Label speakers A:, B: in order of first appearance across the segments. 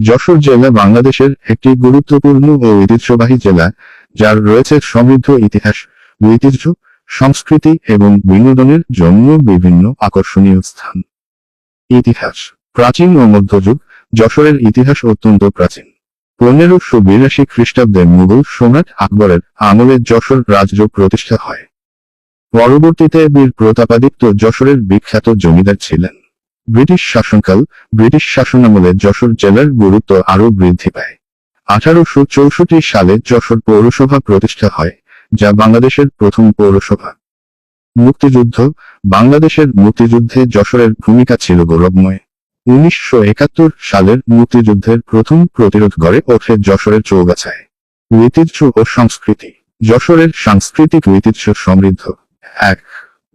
A: যশোর জেলা বাংলাদেশের একটি গুরুত্বপূর্ণ ও ঐতিহ্যবাহী জেলা, যার রয়েছে সমৃদ্ধ ইতিহাস, ঐতিহ্য, সংস্কৃতি এবং বিনোদনের জন্য বিভিন্ন আকর্ষণীয় স্থান। ইতিহাস, প্রাচীন ও মধ্যযুগ, যশোরের ইতিহাস অত্যন্ত প্রাচীন। পনেরোশো বিরাশি খ্রিস্টাব্দে মুঘল সম্রাট আকবরের আমলে যশোর রাজ্য প্রতিষ্ঠা হয়। পরবর্তীতে বীর প্রতাপাদিত্য যশোরের বিখ্যাত জমিদার ছিলেন। ব্রিটিশ শাসনকাল, ব্রিটিশ শাসনামলে যশোর জেলার গুরুত্ব আরও বৃদ্ধি পায়। আঠারোশো চৌষট্টি সালে যশোর পৌরসভা প্রতিষ্ঠা হয়, যা বাংলাদেশের প্রথম পৌরসভা। মুক্তিযুদ্ধ, বাংলাদেশের মুক্তিযুদ্ধে যশোরের ভূমিকা ছিল গৌরবময়। উনিশশো একাত্তর সালের মুক্তিযুদ্ধের প্রথম প্রতিরোধ গড়ে ওঠে যশোরের চৌগাছায়। ঐতিহ্য ও সংস্কৃতি। যশোরের সাংস্কৃতিক ঐতিহ্য সমৃদ্ধ। এক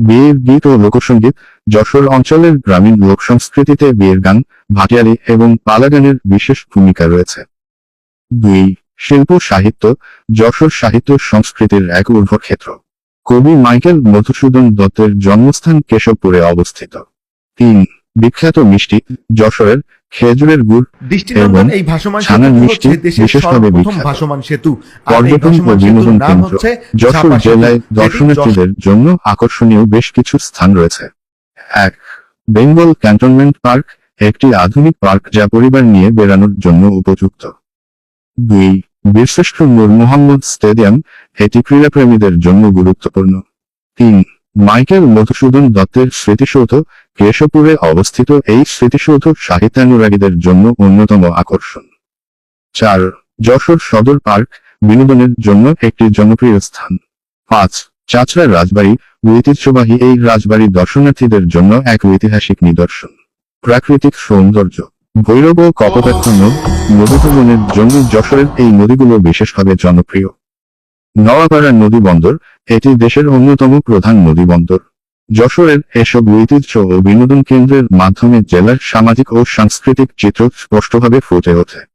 A: বিয়ের গীত ও লোকসঙ্গীত যশোর অঞ্চলের গ্রামীণ লোক সংস্কৃতিতে বিয়ের গান, ভাটিয়ালি এবং পালাগানের বিশেষ ভূমিকা রয়েছে। দুই, শিল্প সাহিত্য, যশোর সাহিত্য সংস্কৃতির এক উর্বর ক্ষেত্র কবি মাইকেল মধুসূদন দত্তের জন্মস্থান কেশবপুরে অবস্থিত। তিন, বিখ্যাত মিষ্টি, যশোরের খেজুরের গুড়
B: দৃষ্টিনন্দন এই ভাসমান সেতু হচ্ছে দেশের সর্বপ্রথম ভাসমান সেতু।
A: পর্যটন ও বিনোদন কেন্দ্র যশোর জেলায় দর্শনার্থীদের জন্য আকর্ষণীয় বেশ কিছু স্থান রয়েছে। এক বেঙ্গল ক্যান্টনমেন্ট পার্ক একটি আধুনিক পার্ক যা পরিবার নিয়ে বেড়ানোর জন্য উপযুক্ত। দুই বীরশ্রেষ্ঠ নূর মোহাম্মদ স্টেডিয়াম এটি ক্রীড়াপ্রেমীদের জন্য গুরুত্বপূর্ণ। তিন মাইকেল মধুসূদন দত্তের স্মৃতিসৌধ কেশবপুরে অবস্থিত এই স্মৃতিসৌধ সাহিত্যানুরাগীদের জন্য অন্যতম আকর্ষণ। চার, যশোর সদর পার্ক বিনোদনের জন্য একটি জনপ্রিয় স্থান। পাঁচ চাচড়া রাজবাড়ি ঐতিহ্যবাহী এই রাজবাড়ি দর্শনার্থীদের জন্য এক ঐতিহাসিক নিদর্শন। প্রাকৃতিক সৌন্দর্য, ভৈরব ও কপোতাক্ষ নদ নদীভ্রমণের জন্য যশোরের এই নদীগুলো বিশেষভাবে জনপ্রিয়। নওয়াপাড়া নদী বন্দর, এটি দেশের অন্যতম প্রধান নদী বন্দর। যশোরের এসব ঐতিহ্য ও বিনোদন কেন্দ্রের মাধ্যমে জেলার সামাজিক ও সাংস্কৃতিক চিত্র স্পষ্টভাবে ফুটে ওঠে।